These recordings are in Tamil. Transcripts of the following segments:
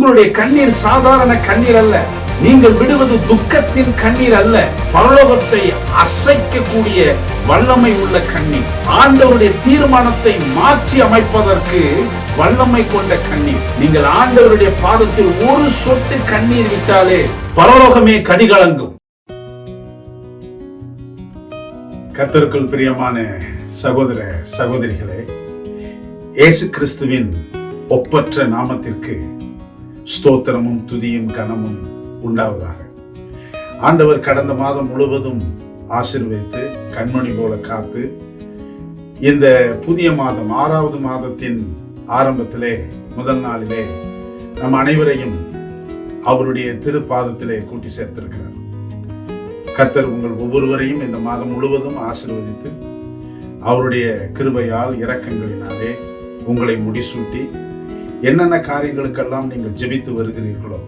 உங்களுடைய கண்ணீர் சாதாரண கண்ணீர் அல்ல. நீங்கள் விடுவது துக்கத்தின் கண்ணீர் அல்ல. பரலோகத்தை அசைக்கக்கூடிய வல்லமை உள்ள கண்ணீர். ஆண்டவருடைய தீர்மானத்தை மாற்றி அமைப்பதற்கு வல்லமை கொண்ட கண்ணீர். நீங்கள் ஆண்டவருடைய பாதத்தில் ஒரு சொட்டு கண்ணீர் விட்டாலே பரலோகமே கதிகலங்கும். கத்தருக்குள் பிரியமான சகோதர சகோதரிகளே இயேசு கிறிஸ்துவின் ஒப்பற்ற நாமத்திற்கு ஸ்தோத்திரமும் துதியும் கனமும் உண்டாவதாக. ஆண்டவர் கடந்த மாதம் முழுவதும் ஆசிர்வதித்து கண்மணி போல காத்து இந்த புதிய மாதம் ஆறாவது மாதத்தின் ஆரம்பத்திலே முதல் நாளிலே நம் அனைவரையும் அவருடைய திருப்பாதத்திலே கூட்டி சேர்த்திருக்கிறார். கர்த்தர் உங்கள் ஒவ்வொருவரையும் இந்த மாதம் முழுவதும் ஆசிர்வதித்து அவருடைய கிருபையால் இரக்கங்களினாலே உங்களை முடிசூட்டி என்னென்ன காரியங்களுக்கெல்லாம் நீங்கள் ஜெபித்து வருகிறீர்களோ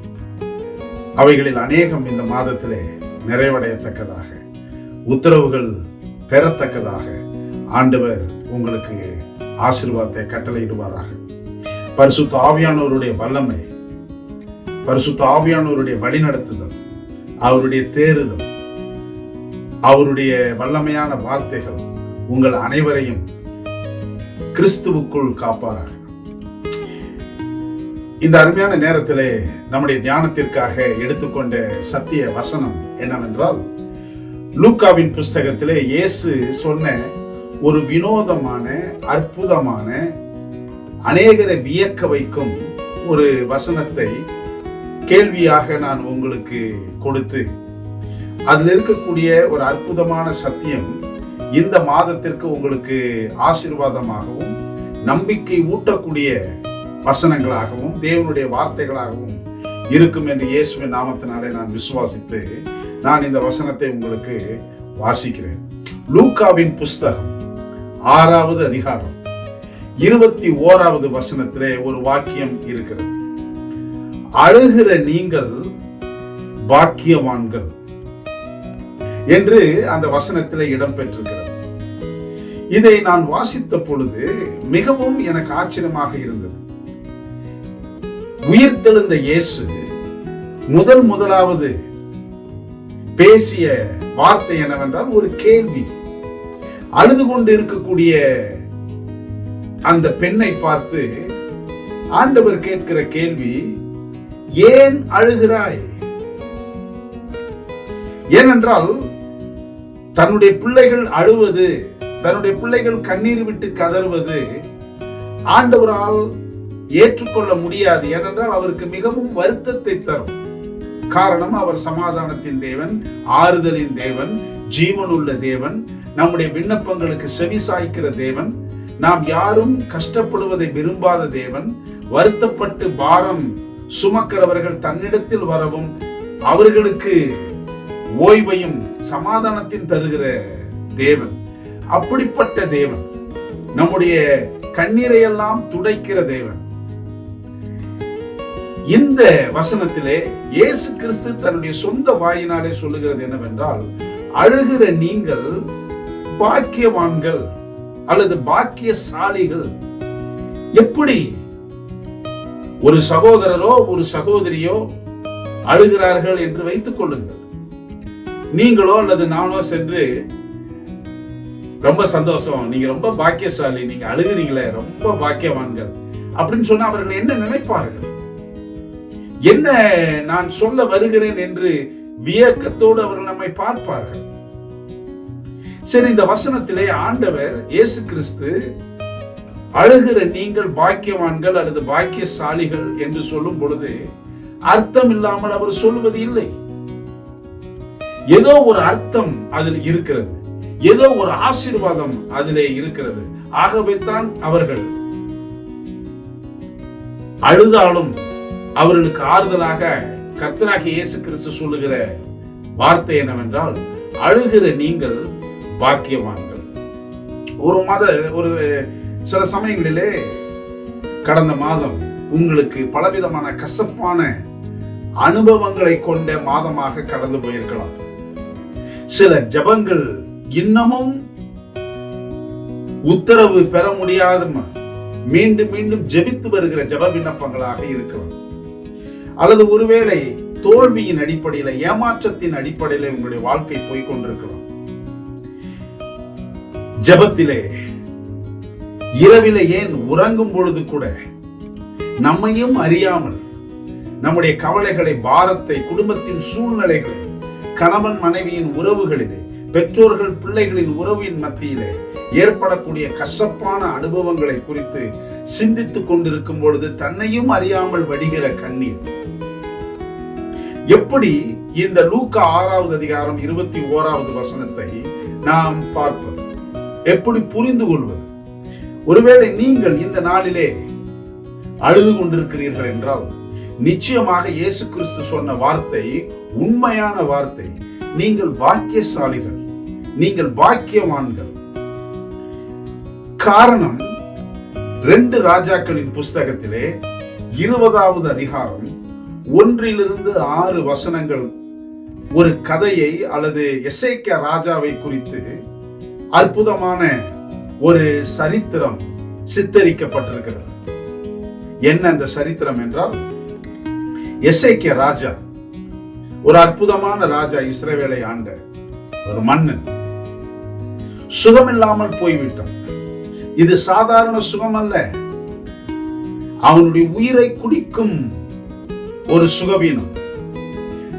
அவைகளில் அநேகம் இந்த மாதத்திலே நிறைவடையத்தக்கதாக உத்தரவுகள் பெறத்தக்கதாக ஆண்டவர் உங்களுக்கு ஆசிர்வாதத்தை கட்டளையிடுவாராக. பரிசுத்த ஆவியானவருடைய வல்லமை பரிசுத்த ஆவியானவருடைய வழிநடத்துதல் அவருடைய தேறுதல் அவருடைய வல்லமையான வார்த்தைகள் உங்கள் அனைவரையும் கிறிஸ்துவுக்குள் காப்பாராக. இந்த அருமையான நேரத்திலே நம்முடைய தியானத்திற்காக எடுத்துக்கொண்ட சத்திய வசனம் என்னவென்றால் லூக்காவின் புஸ்தகத்திலே இயேசு சொன்ன ஒரு வினோதமான அற்புதமான அநேகரை வியக்க வைக்கும் ஒரு வசனத்தை கேள்வியாக நான் உங்களுக்கு கொடுத்து அதில் இருக்கக்கூடிய ஒரு அற்புதமான சத்தியம் இந்த மாதத்திற்கு உங்களுக்கு ஆசீர்வாதமாகவும் நம்பிக்கை ஊட்டக்கூடிய வசனங்களாகவும் தேவனுடைய வார்த்தைகளாகவும் இருக்கும் என்று இயேசுவின் நாமத்தினாலே நான் விசுவாசித்து நான் இந்த வசனத்தை உங்களுக்கு வாசிக்கிறேன். லூக்காவின் புஸ்தகம் ஆறாவது அதிகாரம் இருபத்தி ஓராவது வசனத்திலே ஒரு வாக்கியம் இருக்கிறது. அழுகிற நீங்கள் பாக்கியவான்கள் என்று அந்த வசனத்திலே இடம்பெற்றிருக்கிறது. இதை நான் வாசித்த பொழுது மிகவும் எனக்கு ஆச்சரியமாக இருந்தது. உயிர்த்தெழுந்த இயேசு முதல் முதலாவது பேசிய வார்த்தை என்னவென்றால் ஒரு கேள்வி. அழுது கொண்டு இருக்கக்கூடிய அந்த பெண்ணை பார்த்து ஆண்டவர் கேட்கிற கேள்வி ஏன் அழுகிறாய்? ஏனென்றால் தன்னுடைய பிள்ளைகள் அழுவது தன்னுடைய பிள்ளைகள் கண்ணீர் விட்டு கதறுவது ஆண்டவரால் ஏற்றுக்கொள்ள முடியாது ஏனென்றால் அவருக்கு மிகவும் வருத்தத்தை தரும். காரணம் அவர் சமாதானத்தின் தேவன் ஆறுதலின் தேவன் ஜீவனுள்ள தேவன் நம்முடைய விண்ணப்பங்களுக்கு செவி சாய்க்கிற தேவன் நாம் யாரும் கஷ்டப்படுவதை விரும்பாத தேவன் வருத்தப்பட்டு பாரம் சுமக்கிறவர்கள் தன்னிடத்தில் வரவும் அவர்களுக்கு ஓய்வையும் சமாதானத்தின் தருகிற தேவன். அப்படிப்பட்ட தேவன் நம்முடைய கண்ணீரையெல்லாம் துடைக்கிற தேவன். இந்த வசனத்திலே இயேசு கிறிஸ்து தன்னுடைய சொந்த வாயினாலே சொல்லுகிறது என்னவென்றால் அழுகிற நீங்கள் பாக்கியவான்கள் அல்லது பாக்கியசாலிகள். எப்படி ஒரு சகோதரரோ ஒரு சகோதரியோ அழுகிறார்கள் என்று வைத்துக் கொள்ளுங்கள். நீங்களோ அல்லது நானோ சென்று ரொம்ப சந்தோஷம் நீங்க ரொம்ப பாக்கியசாலி நீங்க அழுகிறீங்களே ரொம்ப பாக்கியவான்கள். அப்படின்னு சொன்னா அவர்கள் என்ன நினைப்பார்கள்? என்ன நான் சொல்ல வருகிறேன் என்று வியக்கத்தோடு அவர்கள் நம்மை பார்ப்பார்கள். சரி இந்த வசனத்திலே ஆண்டவர் இயேசு கிறிஸ்து அழுகிற நீங்கள் பாக்கியவான்கள் அல்லது பாக்கியசாலிகள் என்று சொல்லும் பொழுது அர்த்தம் இல்லாமல் அவர் சொல்லுவது இல்லை. ஏதோ ஒரு அர்த்தம் அதில் இருக்கிறது. ஏதோ ஒரு ஆசீர்வாதம் அதிலே இருக்கிறது. ஆகவே தான் அவர்கள் அழுதாலும் அவர்களுக்கு ஆறுதலாக கர்த்தராகி இயேசு கிறிஸ்து சொல்லுகிற வார்த்தை என்னவென்றால் அழுகிற நீங்கள் பாக்கியவான்கள். ஒரு மாத ஒரு சில சமயங்களிலே கடந்த மாதம் உங்களுக்கு பலவிதமான கசப்பான அனுபவங்களை கொண்ட மாதமாக கடந்து போயிருக்கலாம். சில ஜபங்கள் இன்னமும் உத்தரவு பெற முடியாத மீண்டும் மீண்டும் ஜெபித்து வருகிற ஜப விண்ணப்பங்களாக இருக்கலாம். அல்லது ஒருவேளை தோல்வியின் அடிப்படையில ஏமாற்றத்தின் அடிப்படையில உங்களுடைய வாழ்க்கை போய்கொண்டிருக்கலாம் ஜெபத்திலே இரவிலே ஏன் உறங்கும் பொழுது கூட நம்மையும் அறியாமல் நம்முடைய கவலைகளை பாரத்தை குடும்பத்தின் சூழ்நிலைகளை கணவன் மனைவியின் உறவுகளிலே பெற்றோர்கள் பிள்ளைகளின் உறவின் மத்தியிலே ஏற்படக்கூடிய கசப்பான அனுபவங்களை குறித்து சிந்தித்துக் கொண்டிருக்கும் பொழுது தன்னையும் அறியாமல் வடிகிற கண்ணீர். எப்படி இந்த லூக்கா ஆறாவது அதிகாரம் இருபத்தி ஓராவது வசனத்தை நாம் பார்ப்போம்? எப்படி புரிந்து கொள்வது? ஒருவேளை நீங்கள் இந்த நாளிலே அழுது கொண்டிருக்கிறீர்கள் என்றால் நிச்சயமாக இயேசு கிறிஸ்து சொன்ன வார்த்தை உண்மையான வார்த்தை நீங்கள் பாக்கியசாலிகள் நீங்கள் பாக்கியவான்கள். காரணம் ரெண்டு ராஜாக்களின் புஸ்தகத்திலே இருபதாவது அதிகாரம் ஒன்றிலிருந்து ஆறு வசனங்கள். ஒரு கதையை அல்லது எசேக்கிய ராஜாவை குறித்து அற்புதமான ஒரு சரித்திரம் சித்தரிக்கப்பட்டிருக்கிறது. என்ன அந்த சரித்திரம் என்றால் எசேக்கிய ராஜா ஒரு அற்புதமான ராஜா இஸ்ரேவேலை ஆண்ட ஒரு மன்னன். சுகமில்லாமல் போய்விட்டான். இது சாதாரண சுகம் அல்ல அவனுடைய உயிரை குடிக்கும் ஒரு சுகவீனம்.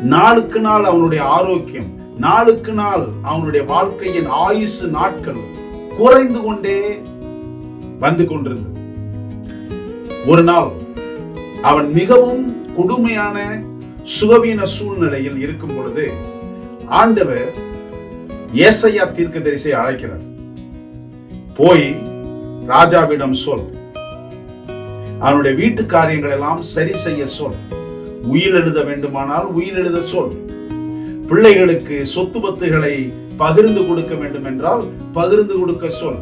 நாளுக்கு நாள் அவனுடைய ஆரோக்கியம் நாளுக்கு நாள் அவனுடைய வாழ்க்கையின் ஆயுசு நாட்கள் குறைந்து கொண்டே வந்து கொண்டிருந்தது. ஒரு நாள் அவன் மிகவும் கொடுமையான சுகவீன சூழ்நிலையில் இருக்கும் பொழுது ஆண்டவர் ஏசையா தீர்க்கதரிசியை அழைக்கிறார். போய் ராஜாவிடம் சொல். அவனுடைய வீட்டு காரியங்கள் எல்லாம் சரி செய்ய சொல். உயிர் எழுத வேண்டுமானால் உயிர் எழுத சொல். பிள்ளைகளுக்கு சொத்து பத்துகளை பகிர்ந்து கொடுக்க வேண்டும் என்றால் பகிர்ந்து கொடுக்க சொல்.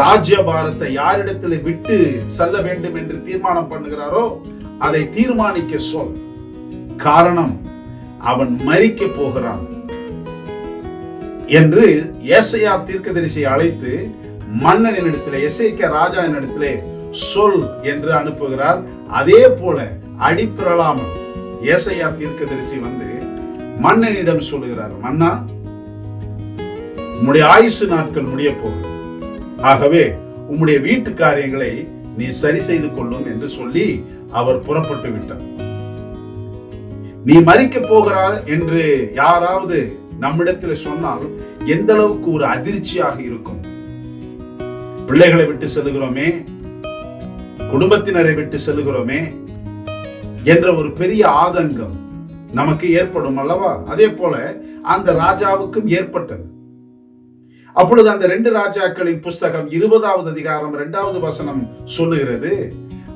ராஜ்யபாரத்தை யாரிடத்தில் விட்டு செல்ல வேண்டும் என்று தீர்மானம் பண்ணுகிறாரோ அதை தீர்மானிக்க சொல். காரணம் அவன் மறிக்க போகிறான் என்று ஏசையா தீர்க்கதரிசியை அழைத்து மன்னனின் இடத்திலே எசைக்க ராஜா இடத்திலே சொல் என்று அனுப்புகிறார். அதே போல அடிப்பிரலாம் ஏசையா தீர்க்கதரிசி வந்து மன்னனிடம் சொல்லுகிறார் மன்னா உம்முடைய ஆயுசு நாட்கள் முடிய போகும் ஆகவே உம்முடைய வீட்டு காரியங்களை நீ சரி செய்து கொள்ளும் என்று சொல்லி அவர் புறப்பட்டு விட்டார். நீ மறிக்க போகிறார் என்று யாராவது நம்மிடத்தில் சொன்னால் எந்த அளவுக்கு ஒரு அதிர்ச்சியாக இருக்கும். பிள்ளைகளை விட்டு செல்கிறோமே குடும்பத்தினரை விட்டு செல்கிறோமே என்ற ஒரு பெரிய ஆதங்கம் நமக்கு ஏற்படும் அல்லவா? அதே போல அந்த ராஜாவுக்கும் ஏற்பட்டது. அப்பொழுது அந்த ரெண்டு ராஜாக்களின் புஸ்தகம் இருபதாவது அதிகாரம் இரண்டாவது வசனம் சொல்லுகிறது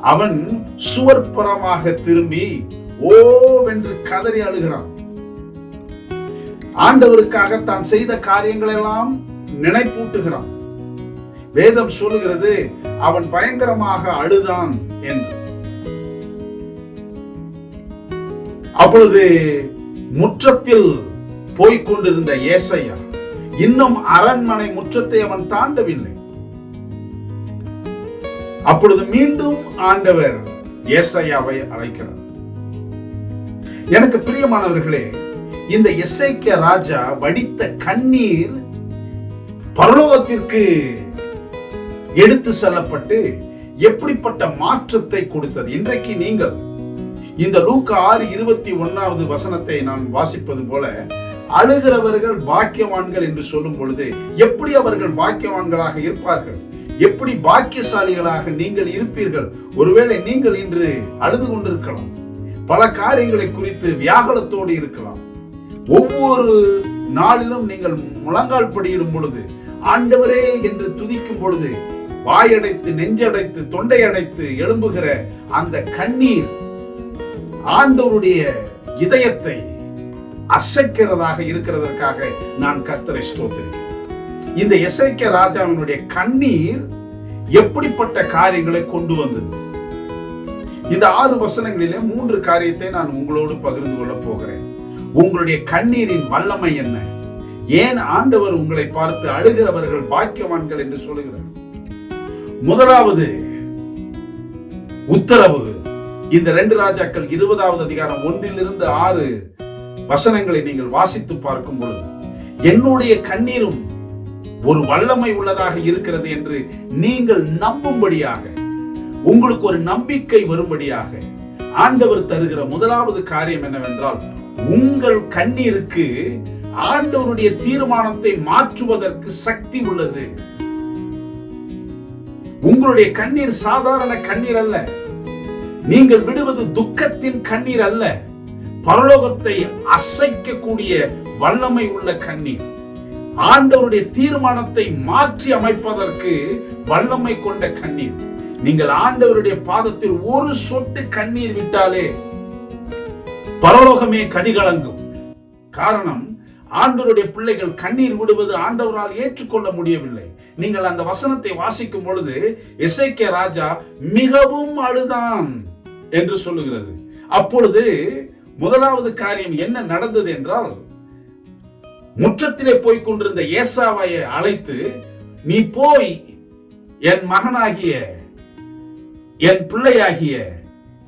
அவன் சுவர்புறமாக திரும்பி ஓவென்று கதறி அழுகிறான். ஆண்டவருக்காக தான் செய்த காரியங்கள் எல்லாம் நினைப்பூட்டுகிறான். வேதம் சொல்லுகிறது அவன் பயங்கரமாக அழுதான் என்று. அப்பொழுது முற்றத்தில் போய்கொண்டிருந்த ஏசையா இன்னும் அரண்மனை முற்றத்தை அவன் தாண்டவில்லை. அப்பொழுது மீண்டும் ஆண்டவர் ஏசையாவை அழைக்கிறார். எனக்கு பிரியமானவர்களே இந்த எஸ்ஐக்கிய ராஜா வடித்த கண்ணீர் பரலோகத்திற்கு எடுத்து செல்லப்பட்டு எப்படிப்பட்ட மாற்றத்தை கொடுத்தது? இன்றைக்கு நீங்கள் இந்த லூக்க ஆறு இருபத்தி ஒன்னாவது வசனத்தை நான் வாசிப்பது போல அழுகிறவர்கள் பாக்கியவான்கள் என்று சொல்லும் பொழுது எப்படி அவர்கள் பாக்கியவான்களாக இருப்பார்கள்? எப்படி பாக்கியசாலிகளாக நீங்கள் இருப்பீர்கள்? ஒருவேளை நீங்கள் இன்று அழுது கொண்டிருக்கலாம். பல காரியங்களை குறித்து வியாகுலத்தோடு இருக்கலாம். ஒவ்வொரு நாளிலும் நீங்கள் முழங்கால் படியிடும் பொழுது ஆண்டவரே என்று துதிக்கும் பொழுது வாயடைத்து நெஞ்சடைத்து தொண்டை அடைத்து எழும்புகிற அந்த கண்ணீர் ஆண்டவருடைய இதயத்தை அசைக்கிறதாக இருக்கிறதற்காக நான் கர்த்தரை ஸ்தோத்திருக்கிறேன். இந்த எசைக்க ராஜாவினுடைய கண்ணீர் எப்படிப்பட்ட காரியங்களை கொண்டு வந்தது? இந்த ஆறு வசனங்களிலே மூன்று காரியத்தை நான் உங்களோடு பகிர்ந்து கொள்ள போகிறேன். உங்களுடைய கண்ணீரின் வல்லமை என்ன? ஏன் ஆண்டவர் உங்களை பார்த்து அழுகிறவர்கள் பாக்கியவான்கள் என்று சொல்லுகிறார்? முதலாவது உத்தரவு. இந்த ரெண்டு ராஜாக்கள் இருபதாவது அதிகாரம் ஒன்றிலிருந்து ஆறு வசனங்களை நீங்கள் வாசித்து பார்க்கும் பொழுது என்னுடைய கண்ணீரும் ஒரு வல்லமை உள்ளதாக இருக்கிறது என்று நீங்கள் நம்பும்படியாக உங்களுக்கு ஒரு நம்பிக்கை வரும்படியாக ஆண்டவர் தருகிற முதலாவது காரியம் என்னவென்றால் உங்கள் கண்ணீருக்கு ஆண்டவருடைய தீர்மானத்தை மாற்றுவதற்கு சக்தி உள்ளது. உங்களுடைய கண்ணீர் சாதாரண கண்ணீர் அல்ல. நீங்கள் விடுவது துக்கத்தின் கண்ணீர் அல்ல. பரலோகத்தை அசைக்கக்கூடிய வல்லமை உள்ள கண்ணீர். ஆண்டவருடைய தீர்மானத்தை மாற்றி அமைப்பதற்கு வல்லமை கொண்ட கண்ணீர். நீங்கள் ஆண்டவருடைய பாதத்தில் ஒரு சொட்டு கண்ணீர் விட்டாலே பரலோகமே கதிகலங்கும். காரணம் ஆண்டவருடைய பிள்ளைகள் கண்ணீர் விடுவது ஆண்டவரால் ஏற்றுக்கொள்ள முடியவில்லை. நீங்கள் அந்த வசனத்தை வாசிக்கும் பொழுது எசேக்கியா ராஜா மிகவும் அழுதான். என்று சொல்லுகிறது. அப்பொழுது முதலாவது காரியம் என்ன நடந்தது என்றால் முற்றத்திலே போய் கொண்டிருந்த ஏசாவை அழைத்து நீ போய் என் மகனாகிய என் பிள்ளையாகிய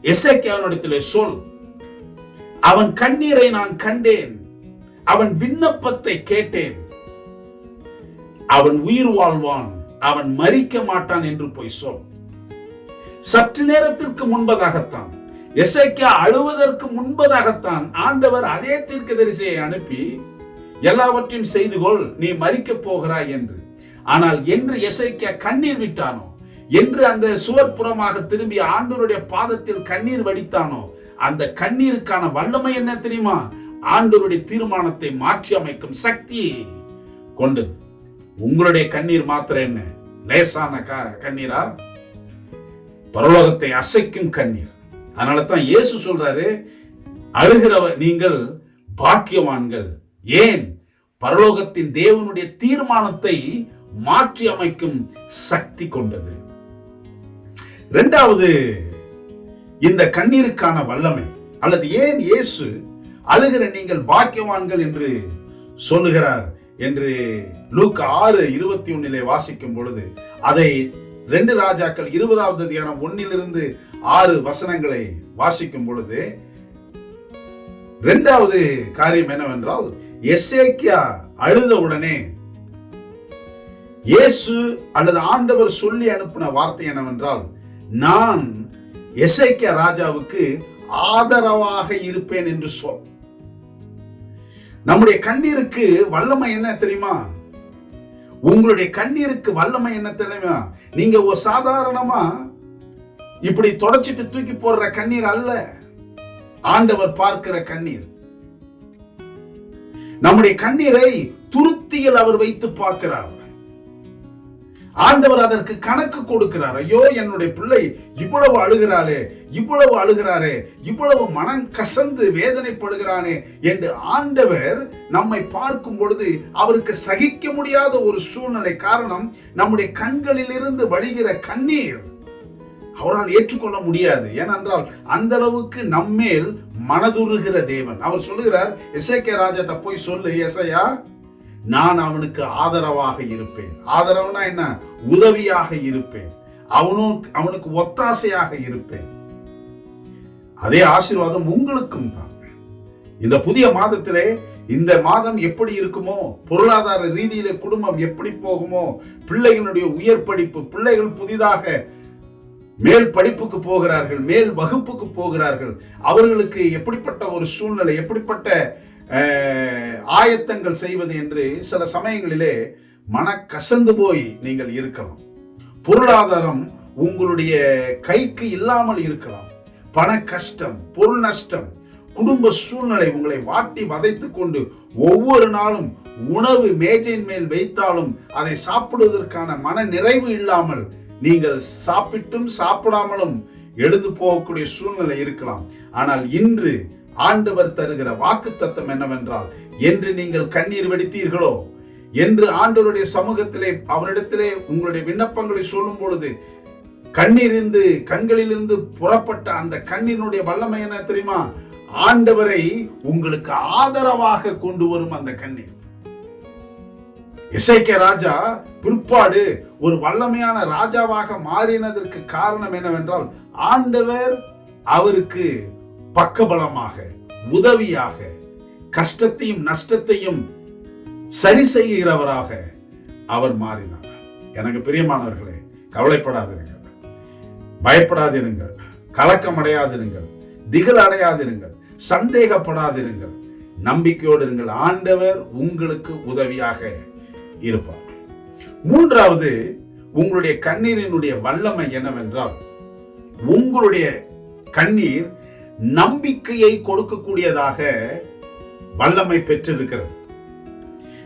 எசேக்கியாவினிடத்திலே சொல். அவன் கண்ணீரை நான் கண்டேன். அவன் விண்ணப்பத்தை கேட்டேன். அவன் உயிர் வாழ்வான். அவன் மறிக்க மாட்டான் என்று போய் சொல். சற்று நேரத்திற்கு முன்பதாகத்தான் எசைக்கா அழுவதற்கு முன்பதாகத்தான் ஆண்டவர் அதே தீர்க்கதரிசியை அனுப்பி எல்லாவற்றையும் செய்து கொள் நீ மறிக்கப் போகிறாய் என்று. ஆனால் என்று எசைக்கா கண்ணீர் விட்டானோ? என்று அந்த சுவர்புறமாக திரும்பி ஆண்டவருடைய பாதத்தில் கண்ணீர் வடித்தானோ? அந்த கண்ணீருக்கான வல்லமை என்ன தெரியுமா? ஆண்டவருடைய தீர்மானத்தை மாற்றி அமைக்கும் சக்தி கொண்டது. உங்களுடைய கண்ணீர் மாத்திரம் என்ன? லேசான கண்ணீரா? பரலோகத்தை அசைக்கும் கண்ணீர். அதனால தான் இயேசு சொல்றாரு அழுகிறவர் நீங்கள் பாக்கியவான்கள். ஏன்? பரலோகத்தின் தேவனுடைய தீர்மானத்தை மாற்றி அமைக்கும் சக்தி கொண்டது. இரண்டாவது இந்த கண்ணீருக்கான வல்லமை அல்லது ஏன் இயேசு அழுகிற நீங்கள் பாக்கியவான்கள் என்று சொல்லுகிறார் என்று லூக் ஆறு இருபத்தி ஒன்னிலே வாசிக்கும் பொழுது அதை ரெண்டு ராஜாக்கள் இருபதாவது அதிகாரம் ஒன்னிலிருந்து ஆறு வசனங்களை வாசிக்கும் பொழுது இரண்டாவது காரியம் என்னவென்றால் எசேக்கியா அழுத உடனே இயேசு அல்லது ஆண்டவர் சொல்லி அனுப்பின வார்த்தை என்னவென்றால் நான் எசேக்கியா ராஜாவுக்கு ஆதரவாக இருப்பேன் என்று சொல். நம்முடைய கண்ணீருக்கு வல்லமை என்ன தெரியுமா? உங்களுடைய கண்ணீருக்கு வல்லமை என்ன தெரியுமா? நீங்க ஒரு சாதாரணமா இப்படி தொடச்சிட்டு தூக்கி போடுற கண்ணீர் அல்ல. ஆண்டவர் பார்க்கிற கண்ணீர். நம்முடைய கண்ணீரை துருத்தியில் அவர் வைத்து பார்க்கிறார். ஆண்டவர் அதற்கு கணக்கு கொடுக்கிறார். ஐயோ என்னுடைய பிள்ளை இவ்வளவு அழுகிறாளே இவ்வளவு அழுகிறாரே இவ்வளவு மனம் கசந்து வேதனைப்படுகிறானே என்று ஆண்டவர் நம்மை பார்க்கும் பொழுது அவருக்கு சகிக்க முடியாத ஒரு சூழ்நிலை காரணம் நம்முடைய கண்களில் இருந்து வழிகிற கண்ணீர். அவரால் ஏற்றுக்கொள்ள முடியாது. ஏனென்றால் அந்த அளவுக்கு நம்மேல் மனதுருகிற தேவன். அவர் சொல்லுகிறார் எசேக்கியா ராஜாட்ட போய் சொல்லு எசையா. நான் அவனுக்கு ஆதரவாக இருப்பேன். ஆதரவுனா என்ன? உதவியாக இருப்பேன். அவனும் அவனுக்கு ஒத்தாசையாக இருப்பேன். அதே ஆசீர்வாதம் உங்களுக்கும் தான். இந்த புதிய மாதத்திலே இந்த மாதம் எப்படி இருக்குமோ பொருளாதார ரீதியில குடும்பம் எப்படி போகுமோ பிள்ளைகளுடைய உயர் படிப்பு பிள்ளைகள் புதிதாக மேல் படிப்புக்கு போகிறார்கள் மேல் வகுப்புக்கு போகிறார்கள் அவர்களுக்கு எப்படிப்பட்ட ஒரு சூழ்நிலை எப்படிப்பட்ட ஆயத்தங்கள் செய்வது என்று சில சமயங்களிலே மன கசந்து போய் நீங்கள் இருக்கலாம். பொருளாதாரம் உங்களுடைய கைக்கு இல்லாமல் இருக்கலாம். பண கஷ்டம் பொருள் நஷ்டம் குடும்ப சூழ்நிலை உங்களை வாட்டி வதைத்து கொண்டு ஒவ்வொரு நாளும் உணவு மேஜையின் மேல் வைத்தாலும் அதை சாப்பிடுவதற்கான மன நிறைவு இல்லாமல் நீங்கள் சாப்பிட்டும் சாப்பிடாமலும் எழுந்து போகக்கூடிய சூழ்நிலை இருக்கலாம். ஆனால் இன்று ஆண்டவர் தருகிற வாக்கு தத்தம் என்னவென்றால் என்று நீங்கள் கண்ணீர் வெடித்தீர்களோ? என்று ஆண்டவருடைய சமூகத்திலே அவரிடத்திலே உங்களுடைய விண்ணப்பங்களை சொல்லும் பொழுது கண்ணீரிருந்து கண்களிலிருந்து புறப்பட்ட அந்த கண்ணீரினுடைய வல்லமை என்ன தெரியுமா? ஆண்டவரை உங்களுக்கு ஆதரவாக கொண்டு வரும் அந்த கண்ணீர். இசைக்க ராஜா பிற்பாடு ஒரு வல்லமையான ராஜாவாக மாறினதற்கு காரணம் என்னவென்றால் ஆண்டவர் அவருக்கு பக்கபலமாக உதவியாக கஷ்டத்தையும் நஷ்டத்தையும் சரி செய்கிறவராக அவர் மாறினார். எனக்கு பிரியமானவர்களே கவலைப்படாதிருங்கள். பயப்படாதிருங்கள். கலக்கம் அடையாதிருங்கள் திகழ் அடையாதிருங்கள் சந்தேகப்படாதிருங்கள். நம்பிக்கையோடு இருங்கள். ஆண்டவர் உங்களுக்கு உதவியாக இருப்பார். மூன்றாவது உங்களுடைய கண்ணீரினுடைய வல்லமை என்னவென்றால் உங்களுடைய கண்ணீர் நம்பிக்கையை கொடுக்கக்கூடியதாக வல்லமை பெற்றிருக்கிறது.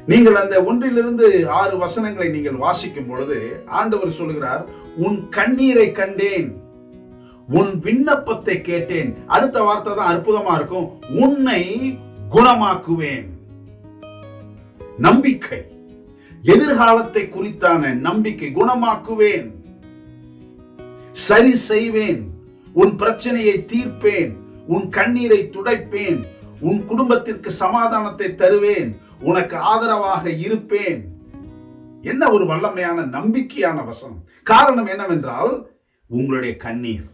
நீங்கள் அந்த ஒன்றிலிருந்து ஆறு வசனங்களை நீங்கள் வாசிக்கும் பொழுது ஆண்டவர் சொல்கிறார் உன் கண்ணீரை கண்டேன் உன் விண்ணப்பத்தை கேட்டேன். அடுத்த வார்த்தை தான் அற்புதமா இருக்கும். உன்னை குணமாக்குவேன். நம்பிக்கை. எதிர்காலத்தை குறித்தான நம்பிக்கை. குணமாக்குவேன். சரி செய்வேன். உன் பிரச்சனையை தீர்ப்பேன். உன் கண்ணீரை துடைப்பேன். உன் குடும்பத்திற்கு சமாதானத்தை தருவேன். உனக்கு ஆதரவாக இருப்பேன். என்ன ஒரு வல்லமையான நம்பிக்கையான வசனம். காரணம் என்னவென்றால் உங்களுடைய கண்ணீர்.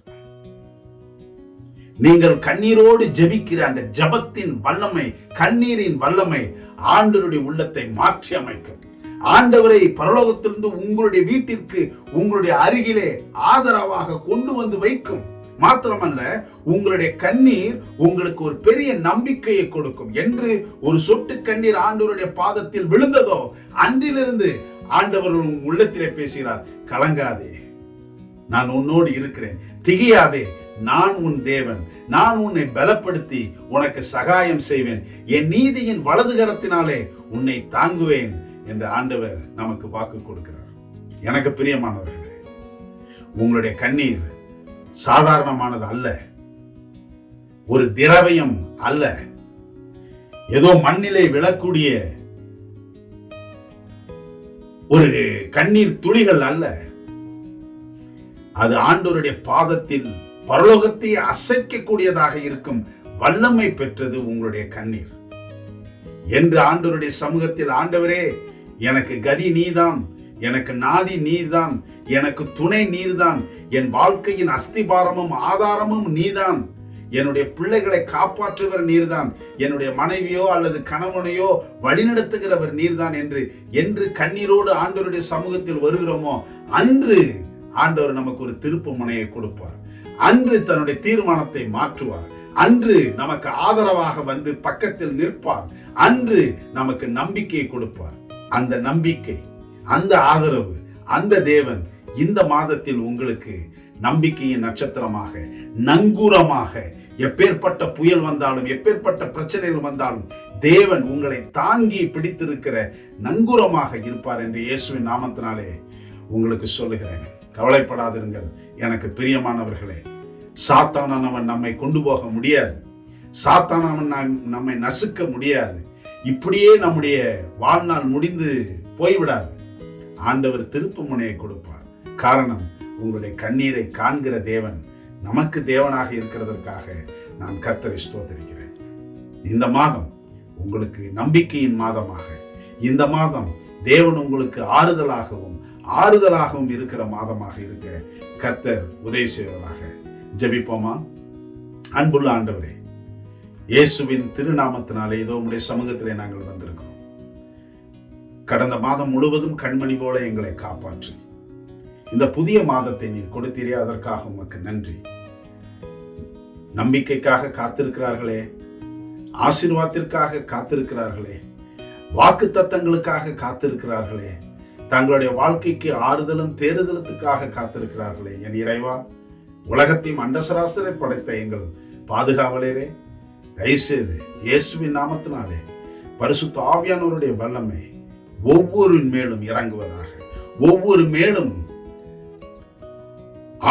நீங்கள் கண்ணீரோடு ஜெபிக்கிற அந்த ஜபத்தின் வல்லமை கண்ணீரின் வல்லமை ஆண்டவருடைய உள்ளத்தை மாற்றி அமைக்கும். ஆண்டவரை பரலோகத்திலிருந்து உங்களுடைய வீட்டிற்கு உங்களுடைய அருகிலே ஆதரவாக கொண்டு வந்து வைக்கும். மாத்திரமல்ல உங்களுடைய கண்ணீர் உங்களுக்கு ஒரு பெரிய நம்பிக்கையை கொடுக்கும். என்று ஒரு சொட்டு கண்ணீர் ஆண்டவருடைய பாதத்தில் விழுந்ததோ அன்றிலிருந்து ஆண்டவர் உன் உள்ளத்திலே பேசுகிறார் கலங்காதே நான் உன்னோடு இருக்கிறேன். திகையாதே நான் உன் தேவன். நான் உன்னை பலப்படுத்தி உனக்கு சகாயம் செய்வேன். என் நீதியின் வலது கரத்தினாலே உன்னை தாங்குவேன் என்று ஆண்டவர் நமக்கு வாக்கு கொடுக்கிறார். எனக்கு பிரியமானவர்களே உங்களுடைய கண்ணீர் சாதாரணமானது அல்ல. ஒரு திரவியம் அல்ல. ஏதோ மண்ணிலே விழக்கூடிய ஒரு கண்ணீர் துளிகள் அல்ல. அது ஆண்டோருடைய பாதத்தில் பரலோகத்தை அசைக்கக்கூடியதாக இருக்கும் வல்லமை பெற்றது உங்களுடைய கண்ணீர். என்று ஆண்டோருடைய சமூகத்தில் ஆண்டவரே எனக்கு கதி நீதான் எனக்கு நாதி நீர்தான் எனக்கு துணை நீர்தான் என் வாழ்க்கையின் அஸ்திபாரமும் ஆதாரமும் நீதான். என்னுடைய பிள்ளைகளை காப்பாற்றுகிற நீர்தான் என்னுடைய மனைவியோ அல்லது கணவனையோ வழிநடத்துகிறவர் நீர்தான் என்று என்று கண்ணீரோடு ஆண்டவருடைய சமூகத்தில் வருகிறோமோ அன்று ஆண்டவர் நமக்கு ஒரு திருப்பு முனையை கொடுப்பார். அன்று தன்னுடைய தீர்மானத்தை மாற்றுவார். அன்று நமக்கு ஆதரவாக வந்து பக்கத்தில் நிற்பார். அன்று நமக்கு நம்பிக்கையை கொடுப்பார். அந்த நம்பிக்கை அந்த ஆதரவு அந்த தேவன் இந்த மாதத்தில் உங்களுக்கு நம்பிக்கையின் நட்சத்திரமாக நங்கூரமாக எப்பேற்பட்ட புயல் வந்தாலும் எப்பேற்பட்ட பிரச்சனைகள் வந்தாலும் தேவன் உங்களை தாங்கி பிடித்திருக்கிற நங்கூரமாக இருப்பார் என்று இயேசுவின் நாமத்தினாலே உங்களுக்கு சொல்லுகிறேன். கவலைப்படாதிருங்கள். எனக்கு பிரியமானவர்களே சாத்தானவன் நம்மை கொண்டு போக முடியாது. சாத்தானவன் நம்மை நசுக்க முடியாது. இப்படியே நம்முடைய வாழ்நாள் முடிந்து போய்விடாது. ஆண்டவர் திருப்பு முனையை கொடுப்பார். காரணம் உங்களுடைய கண்ணீரை காண்கிற தேவன் நமக்கு தேவனாக இருக்கிறதற்காக நான் கர்த்தரை ஸ்தோத்தரிக்கிறேன். இந்த மாதம் உங்களுக்கு நம்பிக்கையின் மாதமாக இந்த மாதம் தேவன் உங்களுக்கு ஆறுதலாகவும் ஆறுதலாகவும் இருக்கிற மாதமாக இருக்க கர்த்தர் உதவி செய்வதாக ஜபிப்போமா? அன்புள்ள ஆண்டவரே இயேசுவின் திருநாமத்தினாலே ஏதோ உங்களுடைய சமூகத்திலே நாங்கள் வந்திருக்கோம் கடந்த மாதம் முழுவதும் கண்மணி போல எங்களை காப்பாற்றி. இந்த புதிய மாதத்தை நீர் கொடுத்தீரே அதற்காக உமக்கு நன்றி. நம்பிக்கைக்காக காத்திருக்கிறார்களே ஆசீர்வாதத்திற்காக காத்திருக்கிறார்களே வாக்கு தத்தங்களுக்காக காத்திருக்கிறார்களே தங்களுடைய வாழ்க்கைக்கு ஆறுதலும் தேறுதலத்துக்காக காத்திருக்கிறார்களே. என் இறைவா உலகத்தையும் அண்டசராசரை படைத்த எங்கள் பாதுகாவலரே தயவுசெய்து இயேசுவின் நாமத்தினாலே பரிசுத்த ஆவியானோருடைய வல்லமை ஒவ்வொரு மேலும் இறங்குவதாக ஒவ்வொரு மேலும்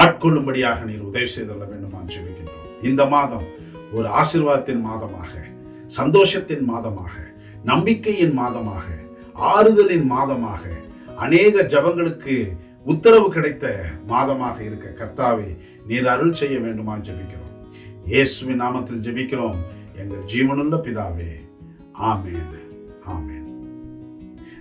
ஆட்கொள்ளும்படியாக நீர் உதவி செய்தல்ல வேண்டுமா ஜெபிக்கின்றோம். இந்த மாதம் ஒரு ஆசிர்வாதத்தின் மாதமாக சந்தோஷத்தின் மாதமாக நம்பிக்கையின் மாதமாக ஆறுதலின் மாதமாக அநேக ஜபங்களுக்கு உத்தரவு கிடைத்த மாதமாக இருக்க கர்த்தாவை நீர் அருள் செய்ய வேண்டுமா ஜெபிக்கிறோம். இயேசுவின் நாமத்தில் ஜெபிக்கிறோம். எங்கள் ஜீவனுள்ள பிதாவே ஆமேன். ஆமேன்.